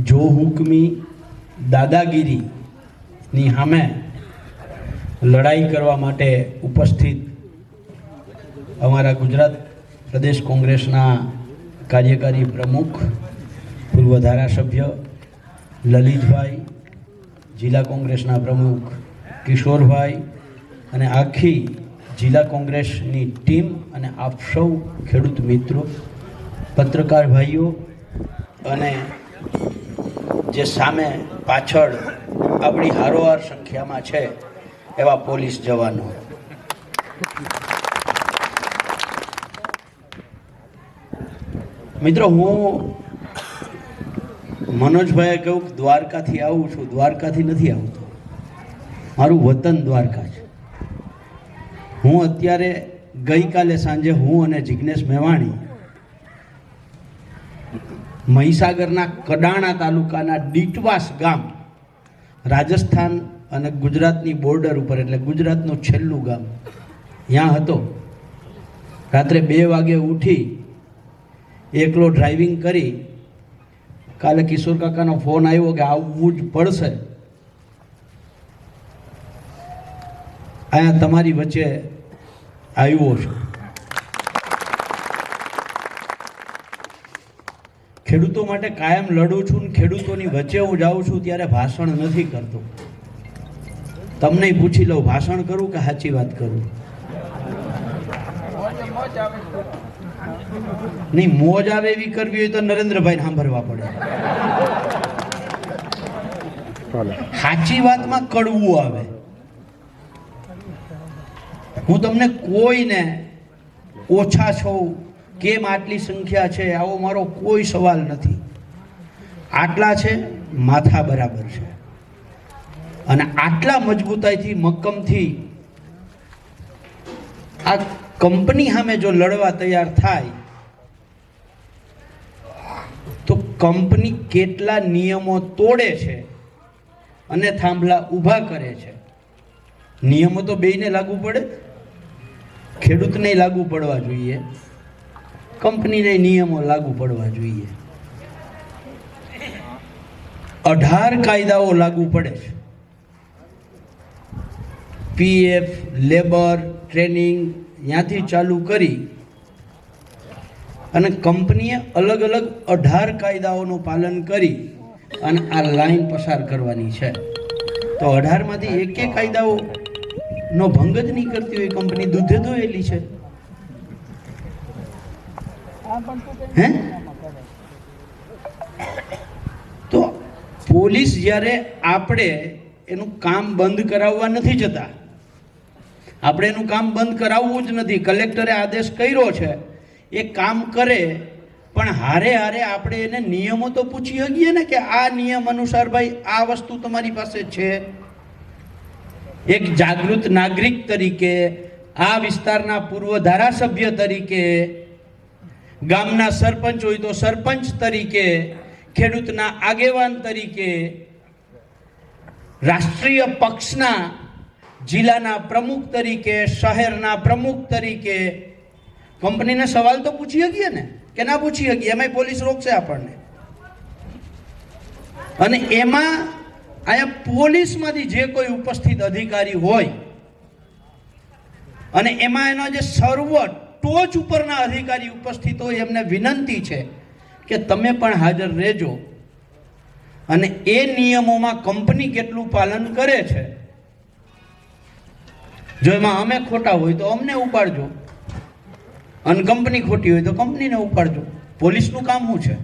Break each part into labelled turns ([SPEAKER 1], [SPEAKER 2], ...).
[SPEAKER 1] જો હુકમી દાદાગીરીની સામે લડાઈ કરવા માટે ઉપસ્થિત અમારા ગુજરાત પ્રદેશ કોંગ્રેસના કાર્યકારી પ્રમુખ, પૂર્વ ધારાસભ્ય લલિતભાઈ, જિલ્લા કોંગ્રેસના પ્રમુખ કિશોરભાઈ અને આખી જિલ્લા કોંગ્રેસની ટીમ અને આપ સૌ ખેડૂત મિત્રો, પત્રકાર ભાઈઓ અને જે સામે પાછળ આપણી હારોહાર સંખ્યામાં છે એવા પોલીસ જવાનો. મિત્રો, હું મનોજભાઈએ કહ્યું કે દ્વારકાથી આવું છું. દ્વારકાથી નથી આવતો. મારું વતન દ્વારકા છે. હું અત્યારે ગઈકાલે સાંજે હું અને જિજ્ઞેશ મેવાણી મહીસાગરના કડાણા તાલુકાના ડીટવાસ ગામ રાજસ્થાન અને ગુજરાતની બોર્ડર ઉપર, એટલે ગુજરાતનું છેલ્લું ગામ ત્યાં હતો. રાત્રે બે વાગે ઉઠી એકલો ડ્રાઇવિંગ કરી, કાલે કિશોર કાકાનો ફોન આવ્યો કે આવવું જ પડશે. અહીંયા તમારી વચ્ચે આવ્યો છું. ખેડૂતો માટે કાયમ લડું છું ને ખેડૂતોની વચ્ચે હું જાઉં છું ત્યારે ભાષણ નથી કરતો. તમને પૂછી લઉં ભાષણ કરું કે સાચી વાત કરું? નહીં મોજ આવે એવી કરવી હોય તો નરેન્દ્રભાઈ સાંભળવા પડે. સાચી વાતમાં કડવું આવે. હું તમને કોઈને ઓછા છો કેમ આટલી સંખ્યા છે? આવો મારો કોઈ સવાલ નથી. આટલા છે, માથા બરાબર છે. અને આટલા મજબૂતાઈથી, મક્કમથી આ કંપની સામે જો લડવા તૈયાર થાય, તો કંપની કેટલા નિયમો તોડે છે અને થાંભલા ઊભા કરે છે. નિયમો તો બેયને લાગુ પડે, ખેડૂતને લાગુ પડવા જોઈએ. કંપનીને નિયમો લાગુ પડવા જોઈએ. અઢાર કાયદાઓ લાગુ પડે છે. પીએફ, લેબર, ટ્રેનિંગ ત્યાંથી ચાલુ કરી અને કંપનીએ અલગ અલગ અઢાર કાયદાઓનું પાલન કરી અને આ લાઈન પસાર કરવાની છે. તો અઢારમાંથી એક એક કાયદાઓ ભંગ જ નહીં કરતી હોય, કંપની દૂધે ધોયેલી છે. હે? તો પોલીસ જ્યારે આપણે એનું કામ બંધ કરાવવા નથી જતા, આપણે એનું કામ બંધ કરાવવું જ નથી, કલેક્ટરે આદેશ કર્યો છે, એ કામ કરે, પણ હારે હારે આપણે એને નિયમો તો પૂછી શકીએ ને કે આ નિયમ અનુસાર ભાઈ આ વસ્તુ તમારી પાસે છે. એક જાગૃત નાગરિક તરીકે, આ વિસ્તારના પૂર્વ ધારાસભ્ય તરીકે ગામના સરપંચ હોય તો સરપંચ તરીકે, ખેડૂતના આગેવાન તરીકે, રાષ્ટ્રીય પક્ષના જિલ્લાના પ્રમુખ તરીકે, શહેરના પ્રમુખ તરીકે, કંપનીને સવાલ તો પૂછી શકીએ ને? કે ના પૂછી શકીએ? એમાંય પોલીસ રોકશે આપણને. અને એમાં અહીંયા પોલીસમાંથી જે કોઈ ઉપસ્થિત અધિકારી હોય, અને એમાં એનો જે સર્વ ટોચ ઉપરના અધિકારી ઉપસ્થિત હોય એમને વિનંતી છે કે તમે પણ હાજર રહેજો. અને એ નિયમોમાં કંપની કેટલું પાલન કરે છે. જો એમાં અમે ખોટા હોય તો અમને ઉપાડજો. અને કંપની ખોટી હોય તો કંપનીને ઉપાડજો. પોલીસનું કામ શું છે?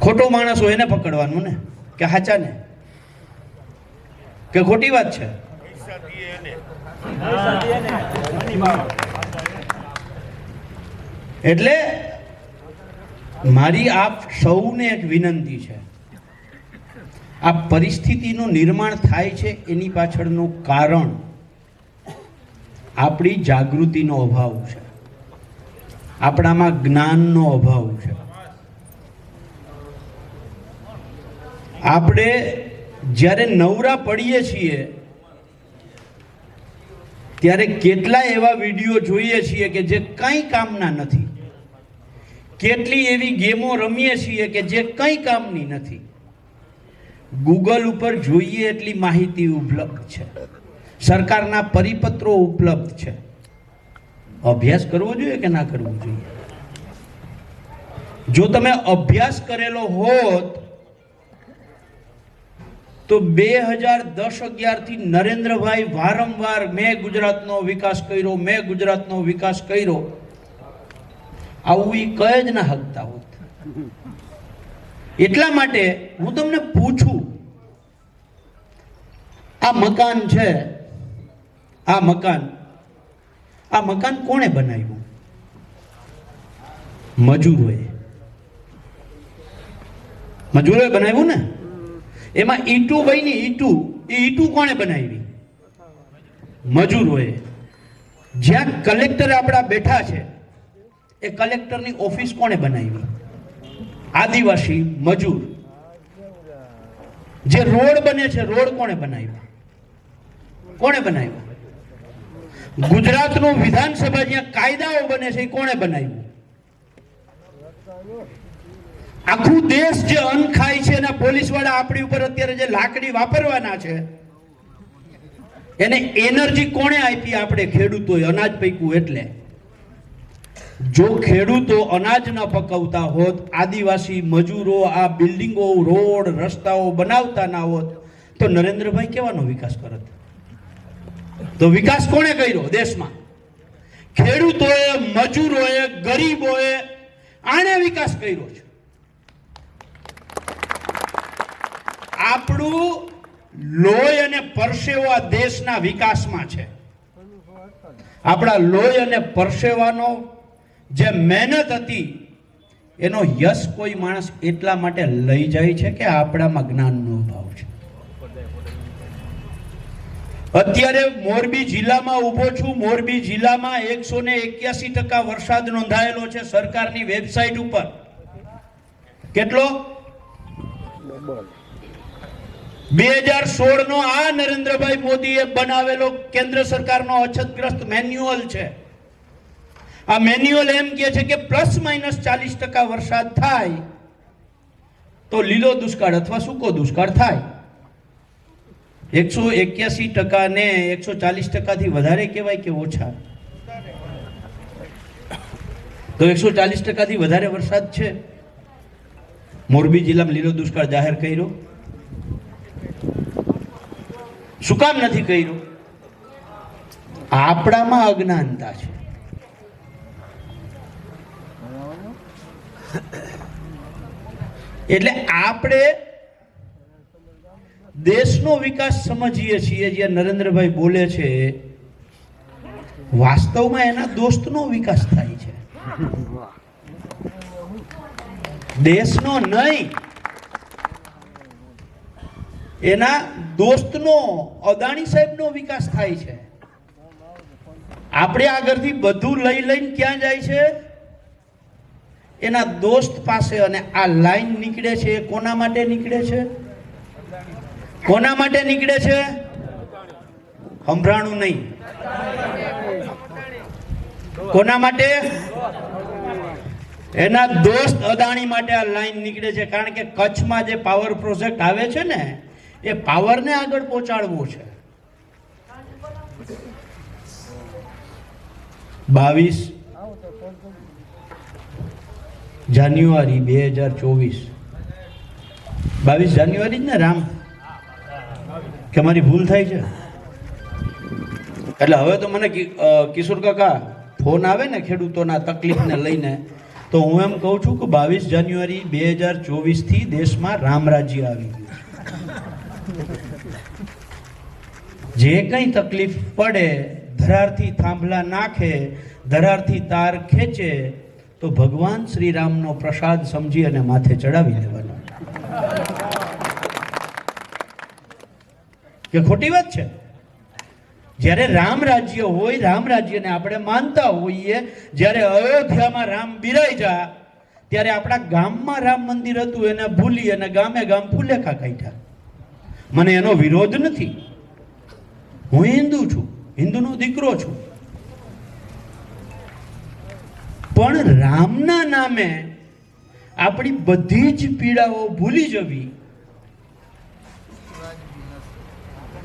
[SPEAKER 1] ખોટો માણસ હોય એને પકડવાનું ને? કે હાચા ને કે ખોટી વાત છે? એટલે મારી આપ સૌને એક વિનંતી છે. આ પરિસ્થિતિનું નિર્માણ થાય છે એની પાછળનું કારણ આપણી જાગૃતિનો અભાવ છે. આપણામાં જ્ઞાનનો અભાવ છે. આપણે જ્યારે નવરા પડીએ છીએ, ત્યારે કેટલા એવા વીડિયો જોઈએ છીએ કે જે કંઈ કામના નથી. કેટલી એવી ગેમો રમીએ છીએ કે જે કંઈ કામની નથી. ગૂગલ ઉપર જોઈએ એટલી માહિતી ઉપલબ્ધ છે. સરકારના પરિપત્રો ઉપલબ્ધ છે. અભ્યાસ કરવો જોઈએ કે ના કરવો જોઈએ? જો તમે અભ્યાસ કરેલો હોત, તો બે હજાર દસ અગિયારથી નરેન્દ્રભાઈ વારંવાર મેં ગુજરાતનો વિકાસ કર્યો, મેં ગુજરાતનો વિકાસ કર્યો. આવું એ કહે જ ના હકતા હોત. એટલા માટે હું તમને પૂછું, આ મકાન છે, આ મકાન આ મકાન કોણે બનાવ્યું? મજૂરોએ. મજૂરોએ બનાવ્યું ને? એમાં ઈટુ બની, ઈટુ, એ ઈટુ કોણે બનાવી? મજૂરોએ. જ્યાં કલેક્ટર આપણા બેઠા છે એ કલેક્ટરની ઓફિસ કોણે બનાવી? આદિવાસી, મજૂર. જે રોડ બને છે, રોડ કોણે બનાવ્યો? કોણે બનાવ્યો? ગુજરાતનું વિધાનસભા જ્યાં કાયદાઓ બને છે, એ કોણે બનાવ્યું? આખું દેશ જે અન્ન ખાય છે, એના પોલીસવાળા આપણી ઉપર અત્યારે જે લાકડી વાપરવાના છે, એને એનર્જી કોણે આપી? આપણે ખેડૂતોએ અનાજ પૈકું એટલે. જો ખેડૂતો અનાજ ન પકવતા હોત, આદિવાસી મજૂરો આ બિલ્ડિંગો, રોડ, રસ્તાઓ બનાવતા ના હોત, તો નરેન્દ્રભાઈ કેવાનો વિકાસ કરત? તો વિકાસ કોણે કર્યો દેશમાં? ખેડૂતોએ, મજૂરોએ, ગરીબોએ આણે વિકાસ કર્યો છે? આપણું લોહી અને પરસેવો આ દેશના વિકાસમાં છે. આપણા લોહી અને પરસેવાનો જે મહેનત હતી, એનો યશ કોઈ માણસ એટલા માટે લઈ જાય છે કે આપણામાં જ્ઞાનનો અભાવ છે. અત્યારે મોરબી જિલ્લામાં ઊભો છું. મોરબી જિલ્લામાં એકસો ને એક્યાસી ટકા વરસાદ નોંધાયેલો છે સરકારની વેબસાઇટ ઉપર. કેટલો? બે હજાર સોળ નો આ નરેન્દ્રભાઈ મોદીએ બનાવેલો કેન્દ્ર સરકારનો અછતગ્રસ્ત મેન્યુઅલ છે. આ મેન્યુઅલ એમ કહે છે કે પ્લસ માઇનસ ચાલીસ ટકા વરસાદ થાય તો લીલો દુષ્કાળ અથવા સૂકો દુષ્કાળ થાય. એકસો એક્યાસી ટકા ને એકસો ચાલીસ ટકાથી વધારે કહેવાય કે ઓછા? તો એકસો ચાલીસ ટકાથી વધારે વરસાદ છે? મોરબી જિલ્લામાં લીલો દુષ્કાળ જાહેર કર્યો. શું કામ નથી કર્યું? આપણામાં અજ્ઞાનતા છે. એટલે આપણે દેશનો વિકાસ સમજીએ છીએ, જે નરેન્દ્રભાઈ બોલે છે, વાસ્તવમાં એના દોસ્તનો વિકાસ થાય છે. દેશનો નહીં, એના દોસ્તનો, અદાણી સાહેબનો વિકાસ થાય છે. આપણે આગળથી બધું લઈ લઈને ક્યાં જાય છે? એના દોસ્ત પાસે અને આ લાઈન નીકળે છે, એ કોના માટે નીકળે છે? કોના માટે નીકળે છે? હંભરાણું નહીં. કોના માટે? એના દોસ્ત અદાણી માટે આ લાઈન નીકળે છે, કારણ કે કચ્છમાં જે પાવર પ્રોજેક્ટ આવે છે ને, એ પાવરને આગળ પહોંચાડવો છે. બાવીસ. જાન્યુઆરી બે હજાર ચોવીસ. બાવીસ જાન્યુઆરી જ ને રામ? કે મારી ભૂલ થાય છે? એટલે હવે તો મને કિશોર કાકા ફોન આવે ને ખેડૂતોના તકલીફને લઈને, તો હું એમ કહું છું કે બાવીસ જાન્યુઆરી બે હજાર ચોવીસથી દેશમાં રામ રાજ્ય આવી ગયું જે કંઈ તકલીફ પડે, ધરારથી થાંભલા નાખે, ધરારથી તાર ખેંચે તો ભગવાન શ્રીરામનો પ્રસાદ સમજી અને માથે ચડાવી દેવાનો. કે ખોટી વાત છે? જ્યારે રામ રાજ્ય હોય, રામ રાજ્યને આપણે માનતા હોઈએ, જ્યારે અયોધ્યામાં રામ બિરાઈ જા, ત્યારે આપણા ગામમાં રામ મંદિર હતું, એને ભૂલી અને ગામે ગામ ફુલેખા કાઢ્યા. મને એનો વિરોધ નથી. હું હિન્દુ છું, હિન્દુનો દીકરો છું. પણ રામના નામે આપણી બધી જ પીડાઓ ભૂલી જવી.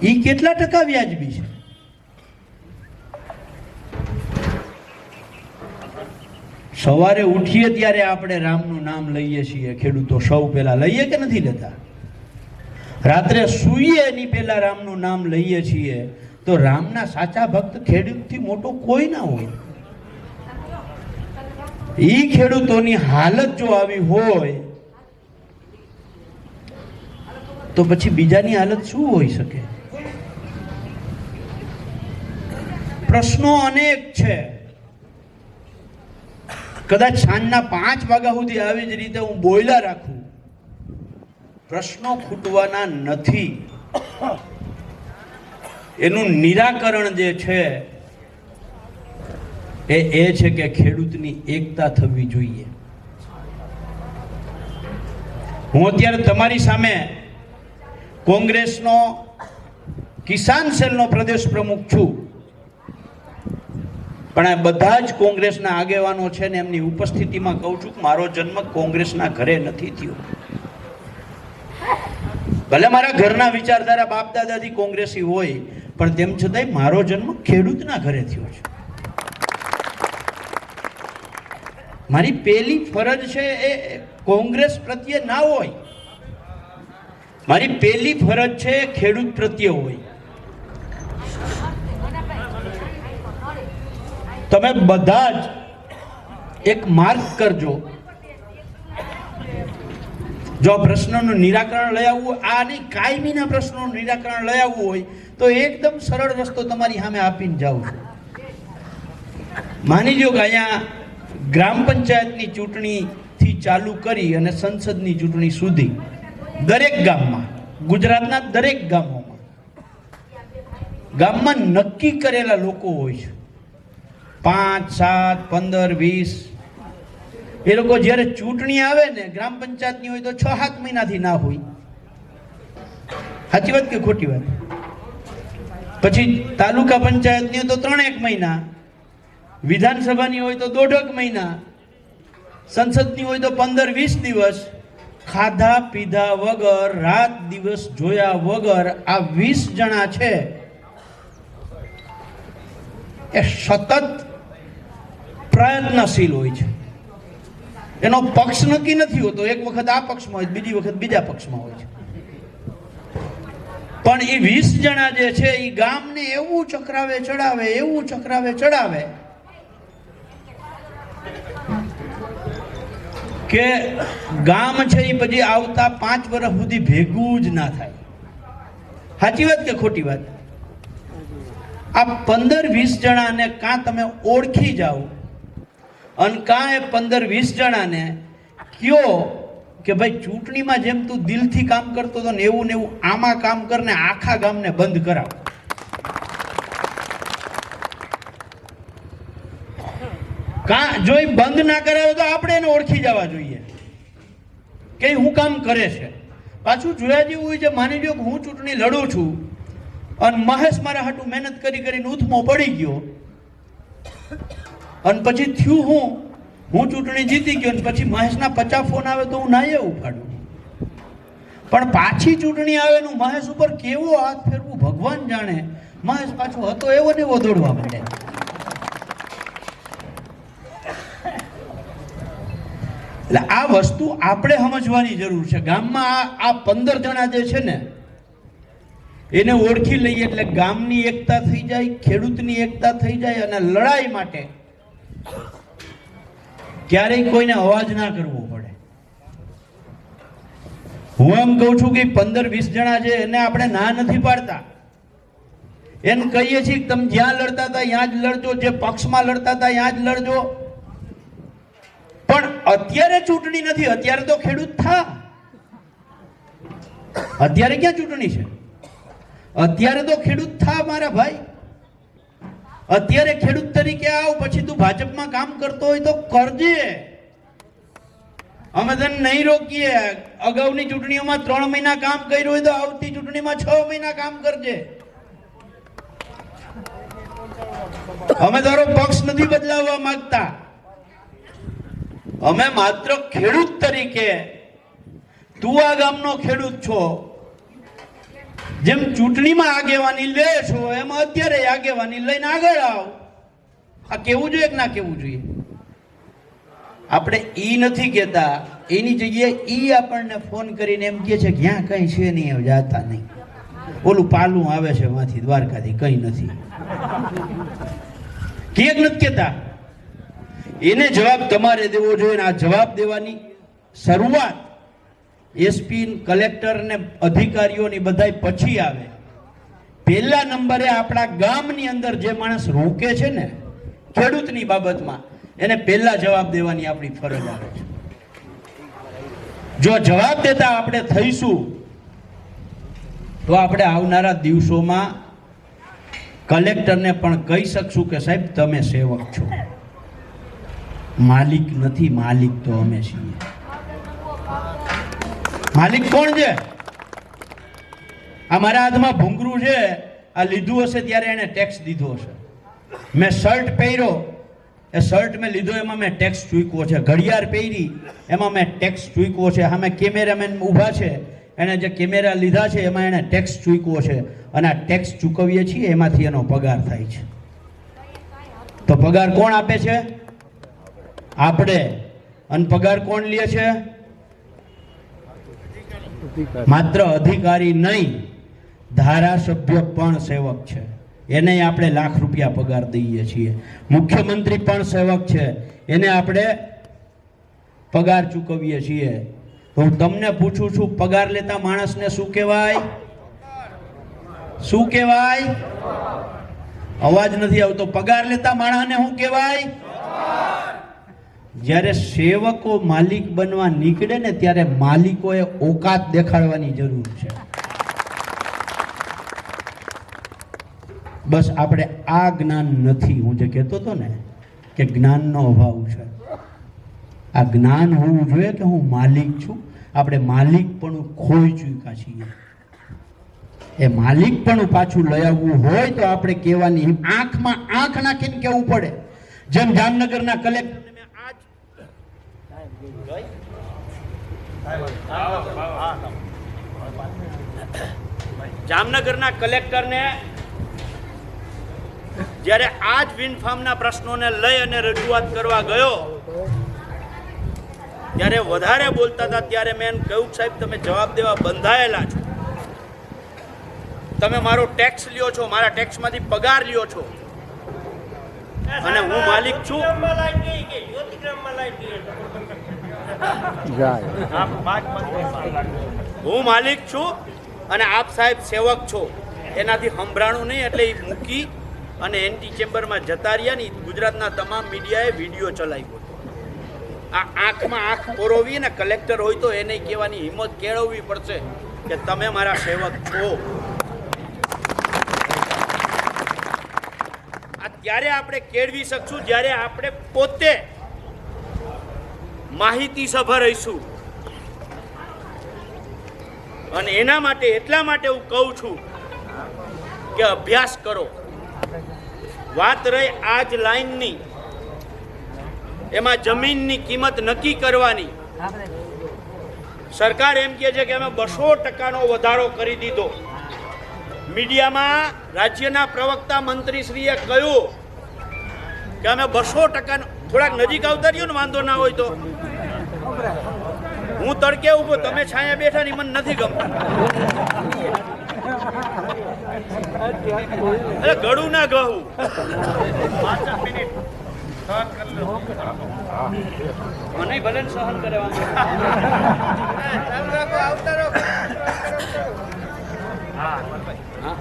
[SPEAKER 1] એ કેટલા ટકા વ્યાજબી છે? સવારે ઉઠીએ ત્યારે આપણે રામનું નામ લઈએ છીએ. ખેડૂતો સૌ પહેલા લઈએ કે નથી લેતા? રાત્રે સૂઈએ એની પહેલા રામનું નામ લઈએ છીએ. તો રામના સાચા ભક્ત ખેડૂતથી મોટો કોઈ ના હોય. ઈ ખેડૂતોની હાલત જો આવી હોય, તો પછી બીજાની હાલત શું હોઈ શકે? પ્રશ્નો અનેક છે. કદાચ સાંજના પાંચ વાગ્યા સુધી આવી જ રીતે હું બોયલા રાખું. પ્રશ્નો ખૂટવાના નથી. એનું નિરાકરણ જે છે એ એ છે કે ખેડૂતની એકતા થવી જોઈએ. હું અત્યારે તમારી સામે કોંગ્રેસનો, કિસાન સેલનો પ્રદેશ પ્રમુખ છું. પણ આ બધા જ કોંગ્રેસના આગેવાનો છે ને એમની ઉપસ્થિતિમાં કહું છું કે મારો જન્મ કોંગ્રેસના ઘરે નથી થયો. ભલે મારા ઘરના વિચારધારા બાપ દાદાથી કોંગ્રેસી હોય, પણ તેમ છતાંય મારો જન્મ ખેડૂતના ઘરે થયો છે. મારી પહેલી ફરજ છે એ કોંગ્રેસ પ્રત્યે ના હોય. મારી પહેલી ફરજ છે ખેડૂત પ્રત્યે હોય. તમે બધા જ એક માર્ક કરજો. જો પ્રશ્નનું નિરાકરણ લઈ આવવું, આ નહીં, કાયમીના પ્રશ્નોનું નિરાકરણ લઈ આવવું હોય, તો એકદમ સરળ રસ્તો તમારી સામે આપીને જાઉં છું. માની લો કે અહીંયા ગ્રામ પંચાયતની ચૂંટણીથી ચાલુ કરી અને સંસદની ચૂંટણી સુધી દરેક ગામમાં, ગુજરાતના દરેક ગામોમાં, ગામમાં નક્કી કરેલા લોકો હોય છે. પાંચ, સાત, પંદર, વીસ. એ લોકો જ્યારે ચૂંટણી આવે ને, ગ્રામ પંચાયતની હોય તો છ, સાત મહિનાથી ના હોય. સાચી વાત કે ખોટી વાત? પછી તાલુકા પંચાયતની હોય તો ત્રણેક મહિના. વિધાનસભાની હોય તો દોઢક મહિના, સંસદની હોય તો પંદર વીસ દિવસ, ખાધા પીધા વગર, રાત દિવસ જોયા વગર આ વીસ જણા છે. એ સતત પ્રયત્નશીલ હોય છે. એનો પક્ષ નક્કી નથી હોતો. એક વખત આ પક્ષમાં હોય, બીજી વખત બીજા પક્ષમાં હોય છે. પણ એ વીસ જણા જે છે, એ ગામને એવું ચક્રાવે, ચડાવે, એવું ચક્રાવે, ચડાવે કે ગામ છે એ પછી આવતા પાંચ વર્ષ સુધી ભેગું જ ના થાય. સાચી વાત કે ખોટી વાત? આ પંદર વીસ જણાને કાં તમે ઓળખી જાઓ અને કાં એ પંદર વીસ જણાને કયો કે ભાઈ ચૂંટણીમાં જેમ તું દિલથી કામ કરતો હતો ને એવું ને એવું આમાં કામ કરને આખા ગામને બંધ કરાવ. કાં જો એ બંધ ના કરાવે તો આપણે એને ઓળખી જવા જોઈએ. કે હું કામ કરે છે? પાછું જોયા જેવું હોય છે માની લો કે હું ચૂંટણી લડું છું, અને મહેશ મારા હાટું મહેનત કરી કરીને ઉથમો પડી ગયો, અને પછી થયું હું? હું ચૂંટણી જીતી ગયો અને પછી મહેશના પચાસ ફોન આવે તો હું નાયે ઉપાડું. પણ પાછી ચૂંટણી આવે નું મહેશ ઉપર કેવો હાથ ફેરવું ભગવાન જાણે. મહેશ પાછો હતો એવો ને એવો દોડવા માંડે. એટલે આ વસ્તુ આપણે સમજવાની જરૂર છે. ગામમાં આ પંદર જણા જે છે ને, એને ઓળખી લઈએ એટલે ગામની એકતા થઈ જાય, ખેડૂતની એકતા થઈ જાય અને લડાઈ માટે ક્યારેય કોઈને અવાજ ના કરવો પડે. હું એમ કહું છું કે પંદર વીસ જણા છે એને આપણે ના નથી પાડતા. એમ કહીએ છીએ તમે જ્યાં લડતા હતા, ત્યાં જ લડજો. જે પક્ષમાં લડતા હતા, ત્યાં જ લડજો. અત્યારે ચૂંટણી નથી, અત્યારે તો ખેડૂત થા. અત્યારે ક્યાં ચૂંટણી છે? અત્યારે તો ખેડૂત થા મારા ભાઈ. અત્યારે ખેડૂત તરીકે આવ, પછી તું ભાજપમાં કામ કરતો હોય તો કરજે. અમે તને નહીં રોકીએ. અગાઉની ચૂંટણીઓમાં ત્રણ મહિના કામ કર્યું હોય તો આવતી ચૂંટણીમાં છ મહિના કામ કરજે. અમે તારો પક્ષ નથી બદલાવવા માંગતા. અમે માત્ર ખેડૂત તરીકે તું આ ગામનો ખેડૂત છો. જેમ ચૂંટણીમાં આગેવાની લે છો એમ અત્યારે આગેવાની લઈને આગળ આવ. આ કેવું જોઈએ કે ના કેવું જોઈએ? આપણે ઈ નથી કહેતા. એની જગ્યાએ ઈ આપણને ફોન કરીને એમ કહે છે કે ક્યાં કઈ છે નહીં એમ જાતા નહીં. ઓલું પાલું આવે છે માંથી, દ્વારકાથી, કઈ નથી. ક્યાંક નથી કહેતા. એને જવાબ તમારે દેવો જોઈએ અને આ જવાબ દેવાની શરૂઆત એસપી કલેક્ટર ને અધિકારીઓની બધાય પછી આવે. પહેલા નંબરે આપણા ગામની અંદર જે માણસ રોકે છે ને, ખેડૂતની બાબતમાં, એને પહેલા જવાબ દેવાની આપણી ફરજ આવે છે. જો જવાબ દેતા આપણે થઈશું, તો આપણે આવનારા દિવસોમાં કલેક્ટરને પણ કહી શકશું કે સાહેબ, તમે સેવક છો. માલિક નથી, માલિક તો અમે છીએ. માલિક કોણ છે? આ મારા હાથમાં ભૂંગરું છે. આ લીધું હશે ત્યારે એને ટેક્સ દીધો હશે. મેં શર્ટ પહેર્યો. એ શર્ટ મેં લીધો, એમાં મેં ટેક્સ ચૂક્યો છે. ઘડિયાળ પહેરી, એમાં મેં ટેક્સ ચૂક્યો છે. સામે કેમેરામેન ઊભા છે. એણે જે કેમેરા લીધા છે, એમાં એણે ટેક્સ ચૂક્યો છે. અને આ ટેક્સ ચૂકવીએ છીએ, એમાંથી એનો પગાર થાય છે. તો પગાર કોણ આપે છે? આપણે અને પગાર કોણ લે છે? માત્ર અધિકારી નહીં ધારાસભ્ય પણ સેવક છે. એને આપણે લાખ રૂપિયા પગાર દઈએ છીએ. મુખ્યમંત્રી પણ સેવક છે. એને આપણે પગાર ચૂકવીએ છીએ. તો હું તમને પૂછું છું પગાર લેતા માણસને શું કહેવાય? શું કહેવાય? અવાજ નથી આવતો. પગાર લેતા માણસને શું કહેવાય? જ્યારે સેવકો માલિક બનવા નીકળે ને ત્યારે માલિકોએ ઓકાત દેખાડવાની જરૂર છે. બસ આપણે આ જ્ઞાન નથી, હું જે કહેતો હતો ને, કે જ્ઞાનનો અભાવ છે. આ જ્ઞાન હોવું જોઈએ કે હું માલિક છું? આપણે માલિક પણ ખોઈ ચૂક્યા છીએ. એ માલિક પણ પાછું લઈ આવવું હોય તો આપણે કહેવાની આંખમાં આંખ નાખીને કહેવું પડે. જેમ જામનગરના આજ જામનગરના કલેક્ટરને જ્યારે આ જ વિન્ડ ફાર્મના પ્રશ્નોને લઈ અને રજૂઆત કરવા ગયો ત્યારે વધારે બોલતા હતા ત્યારે મેં એમ કહ્યું સાહેબ તમે જવાબ દેવા બંધાયેલા છો. તમે મારો ટેક્સ લ્યો છો મારા ટેક્સમાંથી પગાર લ્યો છો. અને હું માલિક છું. હું માલિક છું અને આપ સાહેબ સેવક છો. એનાથી સંભળાણું નહીં, એટલે એ મૂકી અને એન્ટી ચેમ્બરમાં જતા રહ્યા ને ગુજરાતના તમામ મીડિયાએ વીડિયો ચલાવ્યો આ આંખમાં આંખ પોરોવી ને કલેક્ટર હોય તો એને કહેવાની હિંમત કેળવવી પડશે કે તમે મારા સેવક છો. આ ત્યારે આપણે કેળવી શકશું, જ્યારે આપણે પોતે માહિતી સભર રહીશું. અને એના માટે, એટલા માટે હું કહું છું કે અભ્યાસ કરો. વાત રહી આ જ લાઈનની એમાં જમીનની કિંમત નક્કી કરવાની. સરકાર એમ કહે છે કે અમે બસો ટકાનો વધારો કરી દીધો. મીડિયામાં રાજ્યના પ્રવક્તા મંત્રીશ્રીએ કહ્યું કે અમે બસો ટકા થોડાક નજીક આવતા રહ્યો ને, વાંધો ના હોય તો. હું તડકે ઊભો તમે છાયા બેઠા ની મને નથી ગમતું. અરે ગળું ના ગહું મને ભલે સહન કરે નહીં.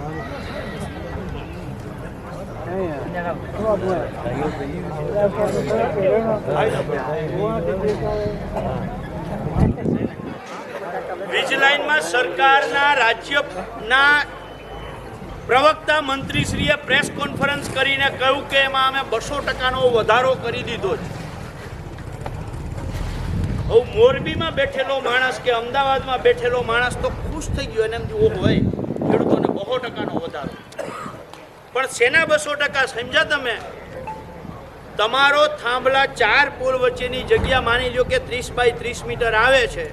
[SPEAKER 1] વીજ લાઇનમાં સરકારના રાજ્યના પ્રવક્તા મંત્રીશ્રીએ પ્રેસ કોન્ફરન્સ કરીને કહ્યું કે એમાં અમે બસો ટકાનો વધારો કરી દીધો છે. હવે મોરબીમાં બેઠેલો માણસ કે અમદાવાદમાં બેઠેલો માણસ તો ખુશ થઈ ગયો. એને એમ ઓહો ભાઈ, ખેડૂતોને બસો ટકાનો વધારો. પણ સેના બસો ટકા સમજ્યા તમે? તમારો થાંભલા ચાર પુલ વચ્ચેની જગ્યા માની લો કે ત્રીસ બાય ત્રીસ મીટર આવે છે.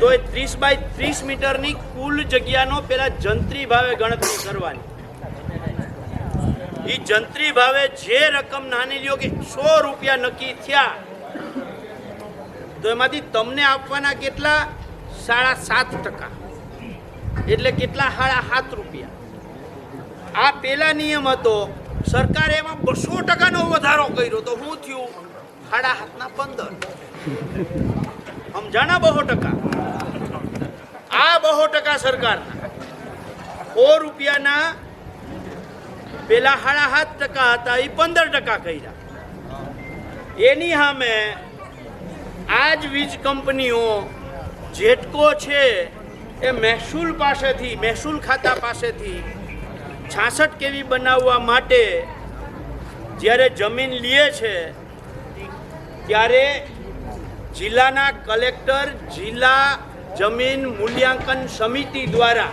[SPEAKER 1] તો એ ત્રીસ બાય ત્રીસ મીટરની કુલ જગ્યાનો પેલા જંત્રી ભાવે ગણતરી કરવાની. એ જંત્રી ભાવે જે રકમ નાની લ્યો કે સો રૂપિયા નક્કી થયા, તો એમાંથી તમને આપવાના કેટલા? સાડા સાત ટકા. એટલે કેટલા? સાડા સાત રૂપિયા. આ પેલા નિયમ હતો, સરકારે એમાં બસો ટકાનો વધારો કર્યો તો શું થયું? સાડા હાથના પંદર. સમજાણા બહો ટકા? આ બહો ટકા સરકારના. સો રૂપિયાના પેલા સાડા સાત ટકા હતા એ પંદર ટકા કર્યા. એની સામે આ જ વીજ કંપનીઓ જેટકો છે, એ મહેસૂલ પાસેથી, મહેસૂલ ખાતા પાસેથી છાસઠ કેવી બનાવવા માટે જ્યારે જમીન લીએ છે, ત્યારે જિલ્લાના કલેક્ટર જિલ્લા જમીન મૂલ્યાંકન સમિતિ દ્વારા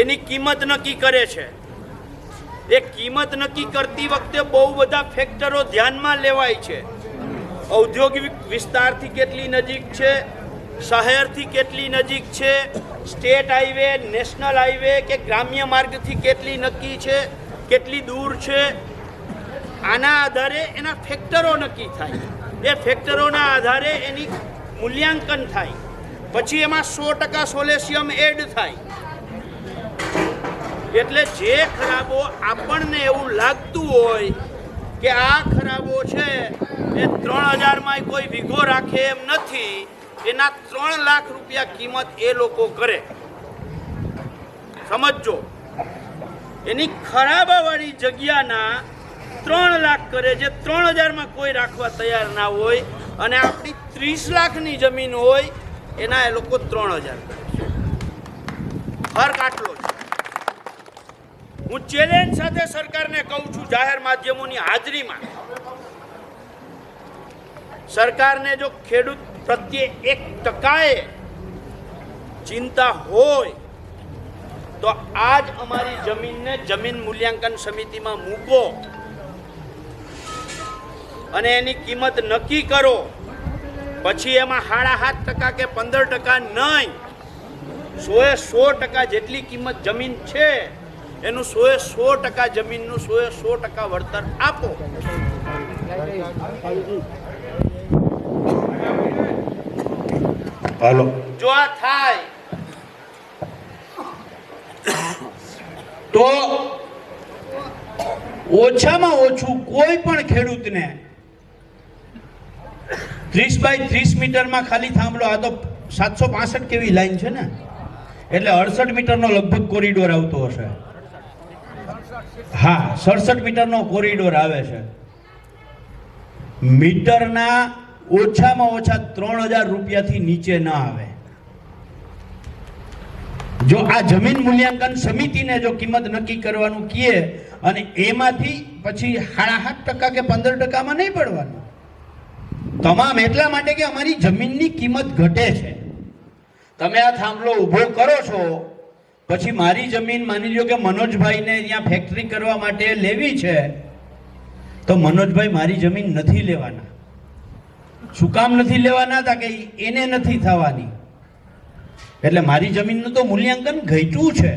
[SPEAKER 1] એની કિંમત નક્કી કરે છે. એ કિંમત નક્કી કરતી વખતે બહુ બધા ફેક્ટરો ધ્યાનમાં લેવાય છે. ઔદ્યોગિક વિસ્તારથી કેટલી નજીક છે શહેરથી કેટલી નજીક છે? સ્ટેટ હાઈવે, નેશનલ હાઈવે કે ગ્રામ્ય માર્ગથી કેટલી નક્કી છે? કેટલી દૂર છે? આના આધારે એના ફેક્ટરો નક્કી થાય. એ ફેક્ટરોના આધારે એની મૂલ્યાંકન થાય. પછી એમાં સો ટકા સોલેશિયમ એડ થાય. એટલે જે ખરાબો આપણને એવું લાગતું હોય કે આ ખરાબો છે, એ ત્રણ હજારમાં કોઈ વીઘો રાખે એમ નથી. એના ત્રણ લાખ રૂપિયા કિંમત એ લોકો કરે. સમજો એની ખરાબાવાળી જગ્યાના ત્રણ લાખ કરે જે ત્રણ હજારમાં કોઈ રાખવા તૈયાર ના હોય અને આપણી ત્રીસ લાખની જમીન હોય, એના એ લોકો ત્રણ હજાર કરે ફર્ક આટલો છે. હું ચેલેન્જ સાથે સરકારને કહું છું, જાહેર માધ્યમોની હાજરીમાં. સરકારને જો ખેડૂત પ્રત્યે એક ટકાએ ચિંતા હોય, તો આજ અમારી જમીનને જમીન મૂલ્યાંકન સમિતિમાં મૂકો અને એની કિંમત નક્કી કરો. પછી એમાં સાડા સાત ટકા કે પંદર ટકા નહીં, સોએ સો ટકા જેટલી કિંમત જમીન છે, એનું સોએ સો ટકા જમીનનું સોએ સો ટકા વળતર આપો.
[SPEAKER 2] હાલો.
[SPEAKER 1] જો આ થાય.
[SPEAKER 2] તો ઓછામાં ઓછું કોઈ પણ ખેડૂતને ત્રીસ બાય ત્રીસ મીટરમાં ખાલી થાંભલો આ તો સાતસો પાસઠ કેવી લાઈન છે ને? એટલે અડસઠ મીટરનો લગભગ કોરિડોર આવતો હશે. હા સડસઠ મીટરનો કોરિડોર આવે છે. મીટરના ઓછામાં ઓછા ત્રણ હજાર રૂપિયાથી નીચે ન આવે. જો આ જમીન મૂલ્યાંકન સમિતિને જો કિંમત નક્કી કરવાનું કહે અને એમાંથી પછી સાડા સાત ટકા કે પંદર ટકામાં નહીં પડવાનું. તમામ એટલા માટે કે અમારી જમીનની કિંમત ઘટે છે. તમે આ થાંભલો ઊભો કરો છો, પછી મારી જમીન માની લો કે મનોજભાઈને અહીંયા ફેક્ટરી કરવા માટે લેવી છે, તો મનોજભાઈ મારી જમીન નથી લેવાના. શું કામ નથી લેવાના હતા કે એને નથી થવાની? એટલે મારી જમીનનું તો મૂલ્યાંકન ઘટ્યું છે.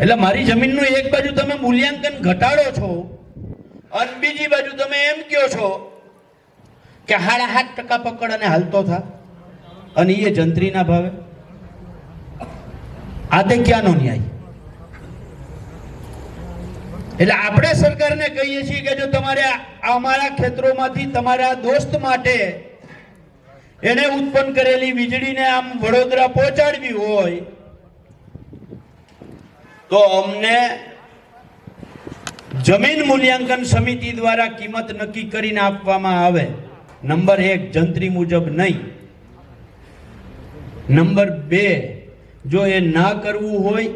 [SPEAKER 2] એટલે મારી જમીનનું એક બાજુ તમે મૂલ્યાંકન ઘટાડો છો અને બીજી બાજુ તમે એમ કહો છો કે હાડા હાથ ટકા પકડ અને હાલતો થા. અને એ જંત્રીના ભાવે? આ તે ક્યાંનો ન્યાય? એટલે આપણે સરકારને કહીએ છીએ કે જો તમારે અમારા ખેતરોમાંથી તમારા દોસ્ત માટે એને ઉત્પન્ન કરેલી વીજળીને આમ વડોદરા પહોંચાડવી હોય, તો અમને જમીન મૂલ્યાંકન સમિતિ દ્વારા કિંમત નક્કી કરીને આપવામાં આવે. નંબર એક, જંત્રી મુજબ નહીં. નંબર બે, જો એ ના કરવું હોય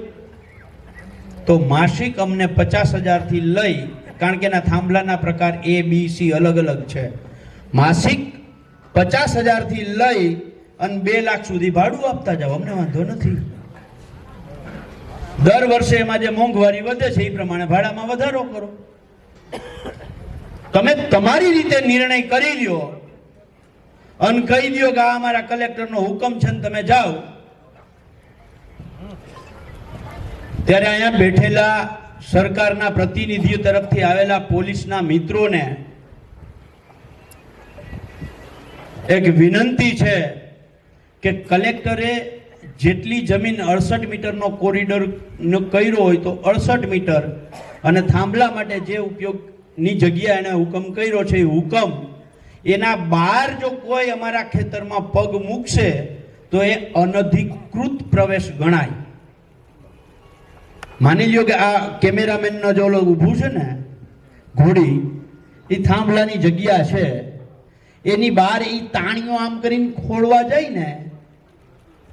[SPEAKER 2] તો માસિક અમને પચાસ હજારથી લઈ, કારણ કે એના થાંભલાના પ્રકાર એ બી સી અલગ અલગ છે. માસિક પચાસ હજારથી લઈ અને બે લાખ સુધી ભાડું આપતા જાઓ. અમને વાંધો નથી.
[SPEAKER 1] દર વર્ષે એમાં જે મોંઘવારી વધે છે, એ પ્રમાણે ભાડામાં વધારો કરો. તમે તમારી રીતે નિર્ણય કરી લ્યો અને કહી દો કે આ અમારા કલેક્ટરનો હુકમ છે તમે જાઓ. ત્યારે અહીંયા બેઠેલા સરકારના પ્રતિનિધિઓ તરફથી આવેલા પોલીસના મિત્રોને એક વિનંતી છે કે કલેક્ટરે જેટલી જમીન અડસઠ મીટરનો કોરિડોર કર્યો હોય તો અડસઠ મીટર અને થાંભલા માટે જે ઉપયોગની જગ્યા એને હુકમ કર્યો છે એ હુકમ, એના બહાર જો કોઈ અમારા ખેતરમાં પગ મૂકશે તો એ અનધિકૃત પ્રવેશ ગણાય. માની લ્યો કે આ કેમેરામેનનો જો ઊભું છે ને, ઘોડી, એ થાંભલાની જગ્યા છે, એની બહાર એ તાણીઓ આમ કરીને ખોળવા જાય ને,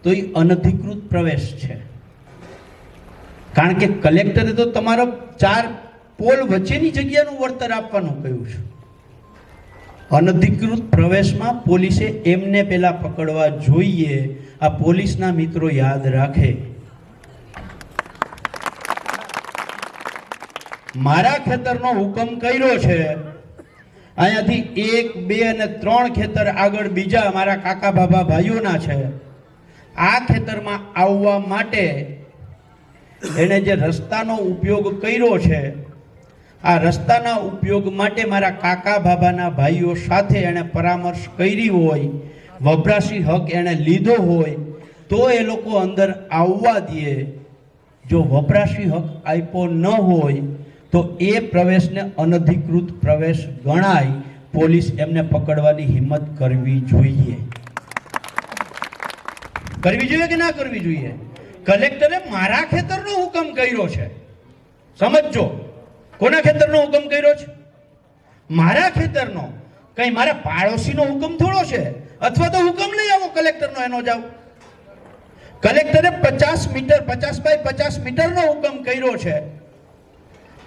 [SPEAKER 1] તો એ અનધિકૃત પ્રવેશ છે. કારણ કે કલેક્ટરે તો તમારો ચાર પોલ વચ્ચેની જગ્યાનું વળતર આપવાનું કહ્યું છે. અનધિકૃત પ્રવેશમાં પોલીસે એમને પહેલાં પકડવા જોઈએ, આ પોલીસના મિત્રો યાદ રાખે. મારા ખેતરનો હુકમ કર્યો છે. અહીંયાથી એક, બે અને ત્રણ ખેતર આગળ બીજા મારા કાકા, બાબા, ભાઈઓના છે. આ ખેતરમાં આવવા માટે એણે જે રસ્તાનો ઉપયોગ કર્યો છે, આ રસ્તાના ઉપયોગ માટે મારા કાકા, બાબાના ભાઈઓ સાથે એણે પરામર્શ કરી હોય, વપરાશી હક એણે લીધો હોય, તો એ લોકો અંદર આવવા દે. જો વપરાશી હક આપ્યો ન હોય તો એ પ્રવેશને અનધિકૃત પ્રવેશ ગણાય, પોલીસ એમને પકડવાની હિંમત કરવી જોઈએ. કરવી જોઈએ કે ના કરવી જોઈએ? કલેક્ટરે મારા ખેતરનો હુકમ કર્યો છે. સમજજો, કોના ખેતરનો હુકમ કર્યો છે? મારા ખેતરનો. કઈ મારા પાડોશીનો હુકમ થોડો છે? અથવા તો હુકમ લઈ આવો કલેક્ટરનો એનો જાવ કલેક્ટરે પચાસ મીટર, પચાસ બાય પચાસ મીટરનો હુકમ કર્યો છે.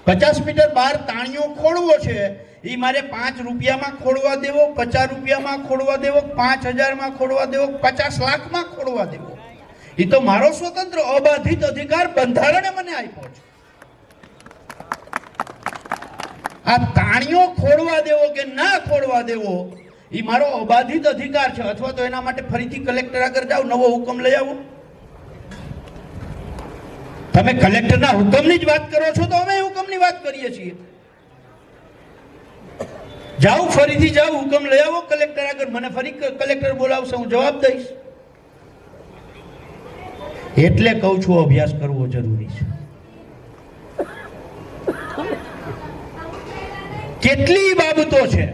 [SPEAKER 1] પચાસ મીટર બહાર તાણીઓ ખોળવો છે એ મારે પાંચ રૂપિયામાં ખોળવા દેવો, પચાસ રૂપિયામાં ખોળવા દેવો, પાંચ હજારમાં ખોળવા દેવો, પચાસ લાખમાં ખોળવા દેવો. એ તો મારો સ્વતંત્ર અબાધિત અધિકાર બંધારણે મને આપ્યો છે. આ તાણીઓ ખોળવા દેવો કે ના ખોળવા દેવો એ મારો અબાધિત અધિકાર છે. અથવા તો એના માટે ફરીથી કલેક્ટર આગળ જાઓ, નવો હુકમ લઈ આવો. તમે કલેક્ટરના હુકમની જ વાત કરો છો તો અમે હુકમની વાત કરીએ છીએ. જાઉં ફરીથી જાઉં હુકમ લઈ આવો, કલેક્ટર આગળ મને ફરી કલેક્ટર બોલાવશે, હું જવાબ દઈશ. એટલે કહું છું, અભ્યાસ કરવો જરૂરી છે. કેટલી બાબતો છે.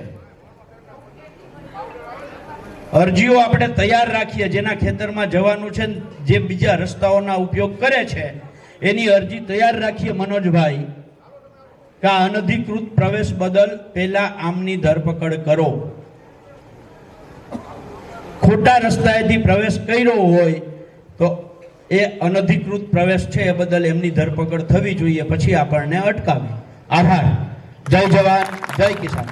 [SPEAKER 1] અરજીઓ આપણે તૈયાર રાખીએ, જેના ખેતરમાં જવાનું છે જે બીજા રસ્તાઓના ઉપયોગ કરે છે એની અરજી તૈયાર રાખીએ મનોજભાઈ. કે અનધિકૃત પ્રવેશ બદલ પહેલા આમની ધરપકડ કરો. ખોટા રસ્તાએથી પ્રવેશ કર્યો હોય તો એ અનધિકૃત પ્રવેશ છે એ બદલ એમની ધરપકડ થવી જોઈએ. પછી આપણને અટકાવે. આભાર. જય જવાન. જય કિસાન.